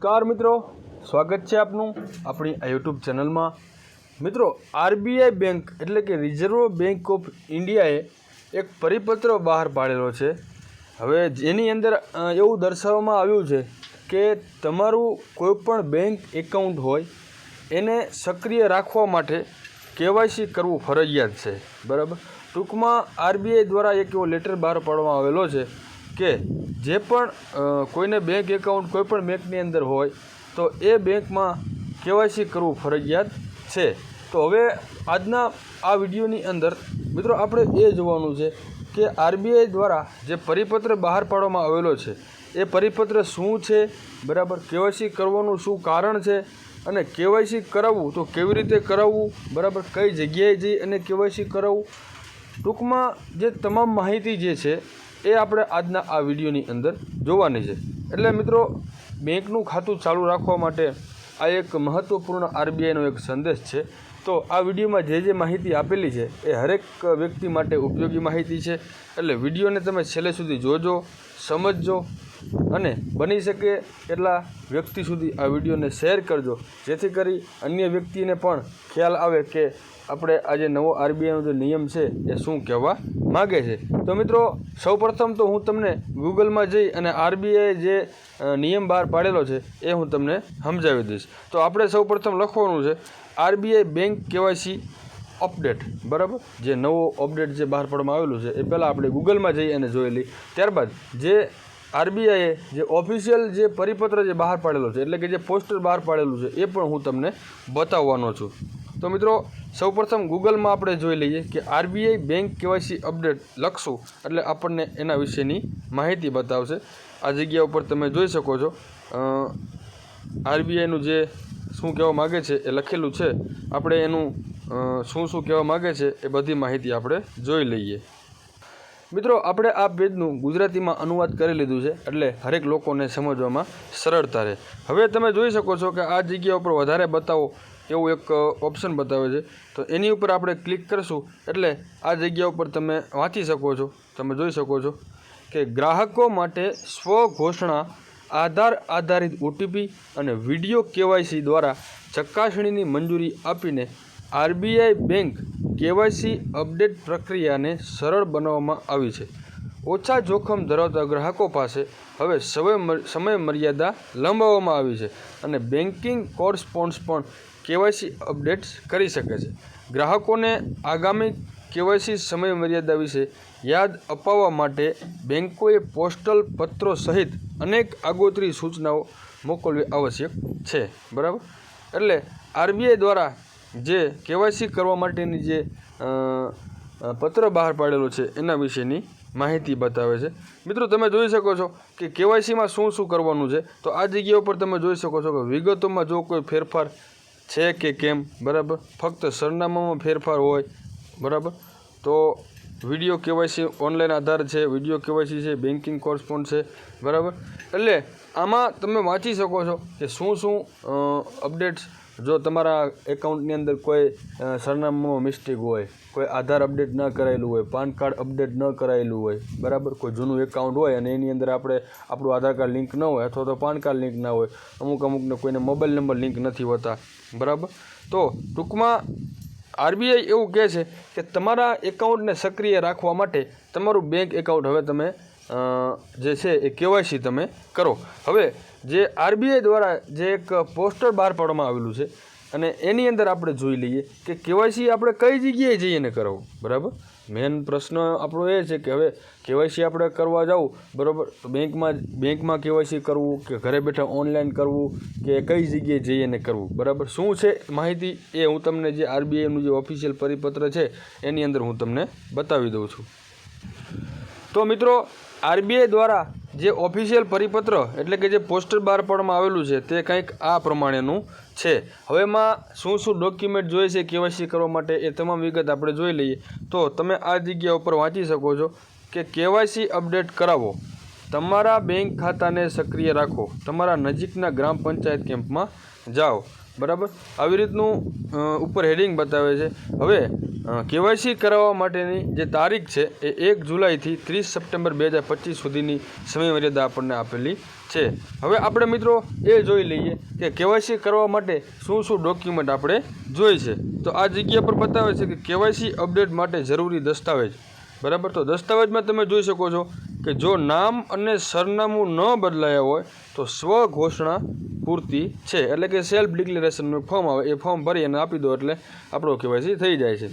નમસ્કાર મિત્રો, સ્વાગત છે આપનું આપણી આ યુટ્યુબ ચેનલમાં. મિત્રો, આરબીઆઈ બેંક એટલે કે રિઝર્વ બેંક ઓફ ઇન્ડિયાએ એક પરિપત્ર બહાર પાડેલો છે. હવે જેની અંદર એવું દર્શાવવામાં આવ્યું છે કે તમારું કોઈપણ બેંક એકાઉન્ટ હોય, એને સક્રિય રાખવા માટે કેવાયસી કરવું ફરજિયાત છે. બરાબર? ટૂંકમાં આરબીઆઈ દ્વારા એક એવો લેટર બહાર પાડવામાં આવેલો છે કે જે પણ કોઈને બેંક એકાઉન્ટ કોઈ પણ બેંકની અંદર હોય, તો એ બેંકમાં કેવાયસી કરવું ફરજિયાત છે. તો હવે આજના આ વિડીયોની અંદર, મિત્રો આપણે એ જોવાનું છે કે આરબીઆઈ દ્વારા જે પરિપત્ર બહાર પાડવામાં આવેલો છે, એ પરિપત્ર શું છે? બરાબર કેવાયસી કરવાનું શું કારણ છે? અને કેવાયસી કરાવવું, તો કેવી રીતે કરાવવું? બરાબર, કઈ જગ્યાએ જઈ અને કેવાયસી કરાવવું? ટૂંકમાં જે તમામ માહિતી જે છે એ આપણે આજના આ વિડીયોની અંદર જોવાની છે. એટલે મિત્રો, બેંકનું ખાતું ચાલુ રાખવા માટે આ એક મહત્ત્વપૂર્ણ આરબીઆઈનો એક સંદેશ છે. તો આ વિડીયોમાં જે જે માહિતી આપેલી છે, એ હરેક વ્યક્તિ માટે ઉપયોગી માહિતી છે. એટલે વિડીયોને તમે છેલ્લે સુધી જોજો, સમજજો અને બની શકે એટલા વ્યક્તિ સુધી આ વિડીયોને શેર કરજો. જેથી કરી અન્ય વ્યક્તિને પણ ખ્યાલ આવે કે આપણે આજે નવો આરબીઆઈનો જે નિયમ છે એ શું કહેવા માગે છે. તો મિત્રો, સૌપ્રથમ તો હું તમને ગૂગલમાં જઈ અને આરબીઆઈ જે નિયમ બહાર પાડેલો છે એ હું તમને સમજાવી દઈશ. તો આપણે સૌપ્રથમ લખવાનું છે, આરબીઆઈ બેંક કેવાયસી અપડેટ. બરાબર? જે નવો અપડેટ જે બહાર પાડવામાં આવેલું છે એ પહેલાં આપણે ગૂગલમાં જઈ અને જોયેલી ત્યારબાદ જે આરબીઆઈએ જે ઓફિશિયલ જે પરિપત્ર જે બહાર પાડેલો છે, એટલે કે જે પોસ્ટર બહાર પાડેલું છે, એ પણ હું તમને બતાવવાનો છું. તો મિત્રો, સૌપ્રથમ ગૂગલમાં આપણે જોઈ લઈએ કે આરબીઆઈ બેંક કેવાયસી અપડેટ લખશું, એટલે આપણને એના વિશેની માહિતી બતાવશે. આ જગ્યા ઉપર તમે જોઈ શકો છો આરબીઆઈનું જે શું કહેવા માગે છે, એ લખેલું છે. આપણે એનું શું શું કહેવા માગે છે, એ બધી માહિતી આપણે જોઈ લઈએ. મિત્રો, આપણે આ પેજનું ગુજરાતીમાં અનુવાદ કરી લીધું છે, એટલે હરેક લોકોને સમજવામાં સરળતા રહે. હવે તમે જોઈ શકો છો કે આ જગ્યા ઉપર વધારે બતાવો એવું એક ઓપ્શન બતાવે છે. તો એની ઉપર આપણે ક્લિક કરશું, એટલે આ જગ્યા ઉપર તમે વાંચી શકો છો, તમે જોઈ શકો છો કે ગ્રાહકો માટે સ્વ ઘોષણા, આધાર આધારિત ઓટીપી અને વીડિયો કેવાયસી દ્વારા ચકાસણીની મંજૂરી આપીને આરબીઆઈ બેંક કેવાયસી અપડેટ પ્રક્રિયાને સરળ બનાવવામાં આવી છે. ઓછા જોખમ ધરાવતા ગ્રાહકો પાસે હવે સમય સમય મર્યાદા લંબાવવામાં આવી છે અને બેન્કિંગ કોરસ્પોન્ડ્સ પણ કેવાયસી અપડેટ્સ કરી શકે છે. ગ્રાહકોને આગામી કેવાયસી સમય મર્યાદા વિશે યાદ અપાવવા માટે બેન્કોએ પોસ્ટલ પત્રો સહિત અનેક આગોતરી સૂચનાઓ મોકલવી આવશ્યક છે. બરાબર? એટલે આરબીઆઈ દ્વારા જે કેવાયસી કરવા માટેની જે પત્ર બહાર પાડેલો છે, એના વિશેની માહિતી બતાવે છે. મિત્રો, તમે જોઈ શકો છો કે કેવાયસીમાં શું શું કરવાનું છે. તો આ જગ્યા ઉપર તમે જોઈ શકો છો કે વિગતોમાં જો કોઈ ફેરફાર છે કે કેમ, બરાબર? ફક્ત સરનામામાં ફેરફાર હોય, બરાબર? તો વીડિયો કેવાયસી ઓનલાઈન આધાર છે, વીડિયો કેવાયસી છે બેન્કિંગ કોરસ્પોન્ડ છે, બરાબર? એટલે આમાં તમે વાંચી શકો છો કે શું શું અપડેટ્સ જો તમારા એકાઉન્ટની અંદર કોઈ સરનામામાં મિસ્ટેક હોય, કોઈ આધાર અપડેટ ન કરાયેલું હોય, પાન કાર્ડ અપડેટ ન કરાયેલું હોય, બરાબર? કોઈ જૂનું એકાઉન્ટ હોય અને એની અંદર આપણે આપણું આધાર કાર્ડ લિંક ન હોય અથવા તો પાન કાર્ડ લિંક ના હોય, અમુક અમુકને કોઈને મોબાઈલ નંબર લિંક નથી હોતા, બરાબર? તો ટૂંકમાં આરબીઆઈ એવું કહે છે કે તમારા એકાઉન્ટને સક્રિય રાખવા માટે તમારું બેંક એકાઉન્ટ હવે તમે જે છે એ કેવાયસી તમે કરો. હવે જે આરબીઆઈ દ્વારા જે એક પોસ્ટર બહાર પાડવામાં આવેલું છે, અને એની અંદર આપણે જોઈ લઈએ કે કેવાયસી આપણે કઈ જગ્યાએ જઈને કરાવવું બરાબર? મેન પ્રશ્ન આપણો એ છે કે હવે કેવાયસી આપણે કરવા જાવું બરાબર? તો બેંકમાં બેંકમાં કેવાયસી કરવું કે ઘરે બેઠા ઓનલાઈન કરવું કે કઈ જગ્યાએ જઈને કરવું, બરાબર? શું છે માહિતી? એ હું તમને જે આરબીઆઈનું જે ઓફિશિયલ પરિપત્ર છે, એની અંદર હું તમને બતાવી દઉં છું. તો મિત્રો, આરબીઆઈ દ્વારા જે ઓફિશિયલ પરિપત્ર એટલે કે જે પોસ્ટર બહાર પાડવામાં આવેલું છે તે કંઈક આ પ્રમાણેનું છે. હવે એમાં શું શું ડોક્યુમેન્ટ જોઈએ છે કેવાયસી કરવા માટે એ તમામ વિગત આપણે જોઈ લઈએ. તો તમે આ જગ્યા ઉપર વાંચી શકો છો કે કેવાયસી અપડેટ કરાવો. તમારા બેંક ખાતાને સક્રિય રાખો. તમારા નજીકના ગ્રામ પંચાયત કેમ્પમાં જાઓ. બરાબર? આવી રીતનું ઉપર હેડિંગ બતાવે છે. હવે કેવાયસી કરાવવા માટેની જે તારીખ છે, એ એક જુલાઈથી ત્રીસ સપ્ટેમ્બર બે હજાર પચીસ સુધીની સમયમર્યાદા આપણને આપેલી છે. હવે આપણે મિત્રો એ જોઈ લઈએ કે કેવાયસી કરવા માટે શું શું ડોક્યુમેન્ટ આપણે જોઈ છે. તો આ જગ્યા પર બતાવે છે કે કેવાયસી અપડેટ માટે જરૂરી દસ્તાવેજ. બરાબર? તો દસ્તાવેજમાં તમે જોઈ શકો છો કે જો નામ અને સરનામું ન બદલાયા હોય, તો સ્વ ઘોષણા પૂરતી છે. એટલે કે સેલ્ફ ડિક્લેરેશનનું ફોર્મ આવે, એ ફોર્મ ભરી અને આપી દો એટલે આપણો કેવાયસી થઈ જાય છે.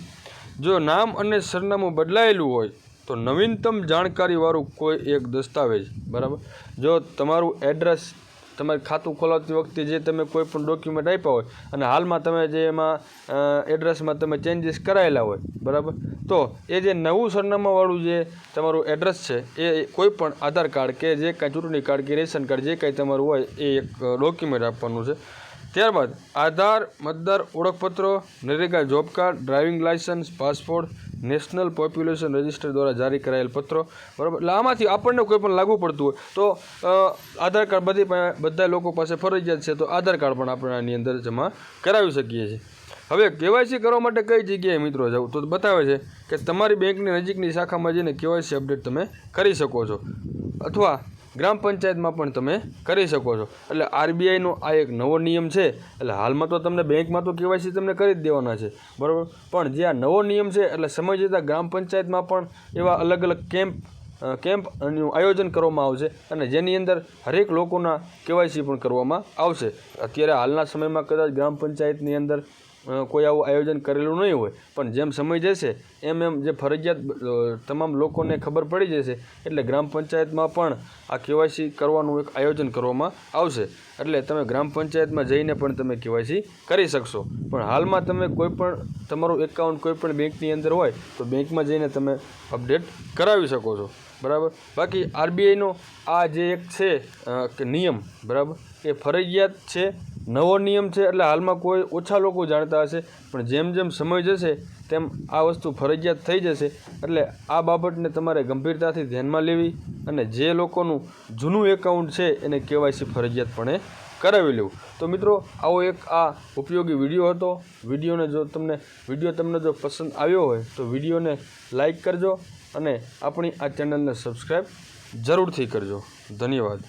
જો નામ અને સરનામું બદલાયેલું હોય, તો નવીનતમ જાણકારીવાળું કોઈ એક દસ્તાવેજ. બરાબર? જો તમારું એડ્રેસ તમારે ખાતું ખોલાવતી વખતે જે તમે કોઈ પણ ડોક્યુમેન્ટ આપ્યા હોય અને હાલમાં તમે જે એમાં એડ્રેસમાં તમે ચેન્જીસ કરાયેલા હોય, બરાબર? તો એ જે નવું સરનામાવાળું જે તમારું એડ્રેસ છે, એ કોઈ પણ આધાર કાર્ડ કે જે કાંઈ ચૂંટણી કાર્ડ કે રેશન કાર્ડ જે કાંઈ તમારું હોય એ એક ડોક્યુમેન્ટ આપવાનું છે. ત્યારબાદ આધાર, મતદાર ઓળખપત્રો, NREGA job card, driving licence passport, national population register દ્વારા જારી કરાયેલ પત્રો. બરાબર? એટલે આમાંથી આપણને કોઈ પણ લાગુ પડતું હોય તો આધાર કાર્ડ બધી બધા લોકો પાસે ફરજિયાત છે તો આધાર કાર્ડ પણ આપણે આની અંદર જમા કરાવી શકીએ છીએ. હવે કેવાયસી કરવા માટે કઈ જગ્યાએ મિત્રો જવું તો બતાવે છે કે તમારી બેંકની નજીકની શાખામાં જઈને કેવાયસી અપડેટ તમે કરી શકો છો. અથવા ગ્રામ પંચાયતમાં પણ તમે કરી શકો છો. એટલે આરબીઆઈનો આ એક નવો નિયમ છે. એટલે હાલમાં તો તમને બેંકમાં તો કેવાયસી તમને કરી જ દેવાના છે. બરાબર? પણ જે આ નવો નિયમ છે, એટલે સમય જતાં ગ્રામ પંચાયતમાં પણ એવા અલગ અલગ કેમ્પ કેમ્પનું આયોજન કરવામાં આવશે અને જેની અંદર હરેક લોકોના કેવાયસી પણ કરવામાં આવશે. અત્યારે હાલના સમયમાં કદાચ ગ્રામ પંચાયતની અંદર કોઈ આવું આયોજન કરેલું નહીં હોય. પણ જેમ સમય જશે, એમ એમ જે ફરજિયાત તમામ લોકોને ખબર પડી જશે. એટલે ગ્રામ પંચાયતમાં પણ આ કેવાયસી કરવાનું એક આયોજન કરવામાં આવશે. એટલે તમે ગ્રામ પંચાયતમાં જઈને પણ તમે કેવાયસી કરી શકશો. પણ હાલમાં તમે કોઈ પણ, તમારું એકાઉન્ટ કોઈ પણ બેંકની અંદર હોય, તો બેંકમાં જઈને તમે અપડેટ કરાવી શકો છો. બરાબર? બાકી આરબીઆઈનો આ જે એક છે નિયમ, બરાબર? એ ફરજિયાત છે નવો નિયમ છે એટલે હાલમાં કોઈ ઓછા લોકો જાણતા હશે, પણ જેમ જેમ સમય જશે તેમ આ વસ્તુ ફરજિયાત થઈ જશે. એટલે આ બાબતને તમારે ગંભીરતાથી ધ્યાનમાં લેવી અને જે લોકોનું જૂનું એકાઉન્ટ છે એને કેવાયસી ફરજિયાતપણે કરાવી લેવું. તો મિત્રો, આવો એક આ ઉપયોગી વીડિયો હતો. વિડીયોને જો તમને, વીડિયો તમને જો પસંદ આવ્યો હોય, તો વિડીયોને લાઈક કરજો અને આપણી આ ચેનલને સબસ્ક્રાઈબ જરૂરથી કરજો. ધન્યવાદ.